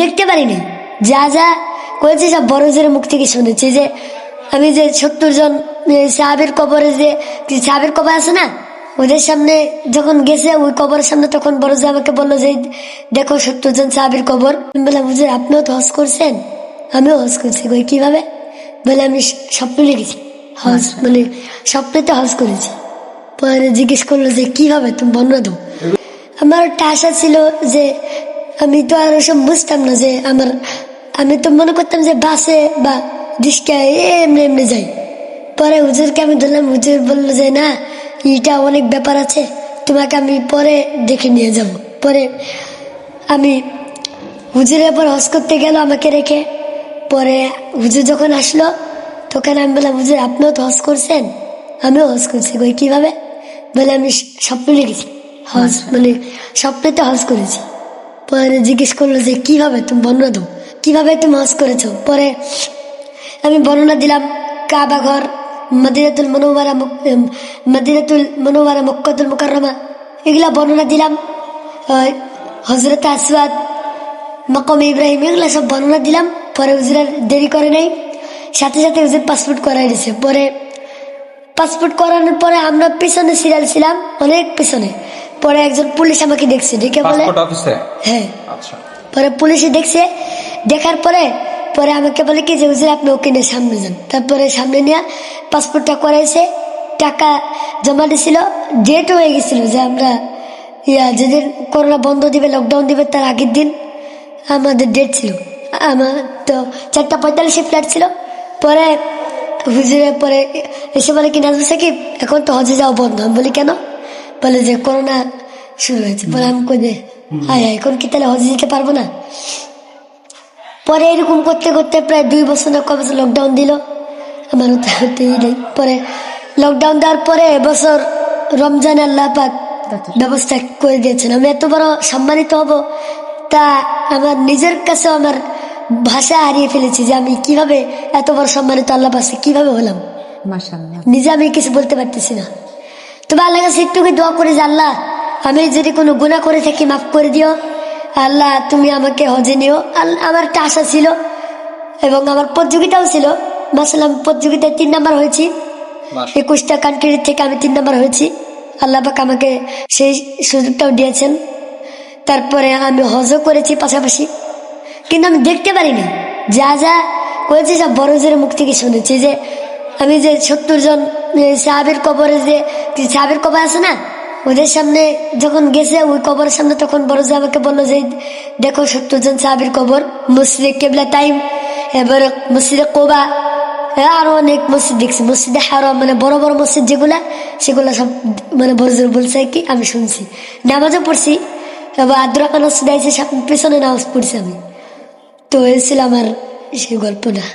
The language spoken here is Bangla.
দেখতে পারিনি। যা যা করেছে সব বড় জোরের মুখ থেকে শুনেছি যে আমি যে সত্তর জন সাহাবের কবরে যে সাহাবের কবর আছে না ওদের সামনে যখন গেছে ওই কবরের সামনে তখন বড় যে আমাকে বলল যে দেখো সত্তর জন সাহাবের কবর। আমি বললাম হুজুর আপনিও তো হজ করছেন? আমিও হজ করছি। কই কীভাবে? বলে আমি স্বপ্ন লিখেছি হজ? মানে স্বপ্নেতে হজ করেছি। পরে জিজ্ঞেস করল যে কীভাবে? তুমি বর্ণনা দাও। আমার একটা আশা ছিল যে আমি তো আর ওসব বুঝতাম না যে আমার আমি তো মনে করতাম যে বাসে বা রিক্সায় এমনি এমনি যাই। পরে হুজুরকে আমি ধরলাম হুজুর বলল যে না এটা অনেক ব্যাপার আছে তোমাকে আমি পরে দেখে নিয়ে যাব। পরে আমি হুজুরের পর হজ করতে গেল আমাকে রেখে। পরে হুজুর যখন আসলো তখন আমি বললাম হুজুর আপনিও তো হজ করছেন? আমিও হজ করছি। কই কীভাবে? বলে আমি স্বপ্ন লিখেছি হজ মানে স্বপ্নেতে হজ করেছি। পরে জিজ্ঞেস করল যে কীভাবে তুমি বর্ণনা দাও? কীভাবে তুমি হজ করেছ? পরে আমি বর্ণনা দিলাম কাবা ঘর মুক- উম, মদিনাতুল মনোয়ারা মক্কাতুল মুকাররমা এগুলা বর্ণনা দিলাম। হজরত আসওয়াদ মকম ইব্রাহিম এগুলা সব বর্ণনা দিলাম। পরে হুজুরের দেরি করে নাই। সাথে সাথে হুজুর পাসপোর্ট করাই দিয়েছে পরে পাসপোর্ট করানোর পরে আমরা পিছনে সিরিয়াল ছিলাম অনেক পিছনে। পরে একজন পুলিশ আমাকে দেখছে ডেকে বলে পাসপোর্ট অফিসে হ্যাঁ। আচ্ছা। পরে পুলিশে দেখছে দেখার পরে পরে আমাকে বলে কি যে হুজুর আপনি ওকে নিয়ে সামনে যান। তারপরে সামনে নিয়ে পাসপোর্টটা করাইছে টাকা জমা দিছিল ডেট হয়ে গেছিল যে আমরা ইয়া যেদিন করোনা বন্ধ দিবে লকডাউন দিবে তার আগের দিন আমাদের ডেট ছিল। আমার তো চারটা পঁয়তাল্লিশে ফ্ল্যাট ছিল। পরে হুজুরে পরে এসে বলে কি নাজমুল সাকিব এখন তো হজে যাওয়া বন্ধ। আমি বলি কেন? বলে যে করোনা শুরু হয়েছে। পরে আমি কই দে হায় হায় এখন কি তাহলে হজে যেতে পারব না? পরে এরকম করতে করতে প্রায় দুই বছর না কবে লকডাউন দিল। আমার হতেই নেই। পরে লকডাউন দেওয়ার পরে এবছর রমজান আল্লাহ পাক ব্যবস্থা করে দিয়েছেন। আমি এত বড় সম্মানিত হব তা আমার নিজের কাছে আমার ভাষা হারিয়ে ফেলেছি যে আমি কীভাবে এত বড় সম্মানিত আল্লাহ পাশে কীভাবে হলাম। নিজে আমি কিছু বলতে পারতেছি না। তবে আল্লাহ কাছে একটুকে দোয়া করে যে আল্লাহ আমি যদি কোনো গুণা করে থাকি মাফ করে দিও। আল্লাহ তুমি আমাকে হজে নিও। আমার একটা আশা ছিল এবং আমার প্রতিযোগিতাও ছিল। মাসাল আমি প্রতিযোগিতায় তিন নাম্বার হয়েছি। একুশটা কান্ট্রির থেকে আমি তিন নাম্বার হয়েছি। আল্লাহ পাক আমাকে সেই সুযোগটাও দিয়েছেন। তারপরে আমি হজও করেছি পাশাপাশি। কিন্তু আমি দেখতে পারিনি। যা যা করেছি সব বড় জোরের মুখ থেকে শুনেছি যে আমি যে সত্তর জন সাহাবের কবরে যে সাহাবের কবর আছে না? ওদের সামনে যখন গেছে, ওই কবরের সামনে তখন বড় আমাকে বলল যে, দেখো সত্তর জন সাহাবের কবর, মসজিদে কেবলা টাইম এবার মসজিদে কোবা আরও অনেক মসজিদ দেখছি। মসজিদে হারাম মানে বড় বড় মসজিদ যেগুলা, সেগুলা সব মানে বড় জোর বলছে কি, আমি শুনছি। নামাজও পড়ছি, এবার আদ্রাকান দেয়ছে পেছনে নামাজ পড়ছি আমি। তো এই ছিল আমার সেই গল্পটা।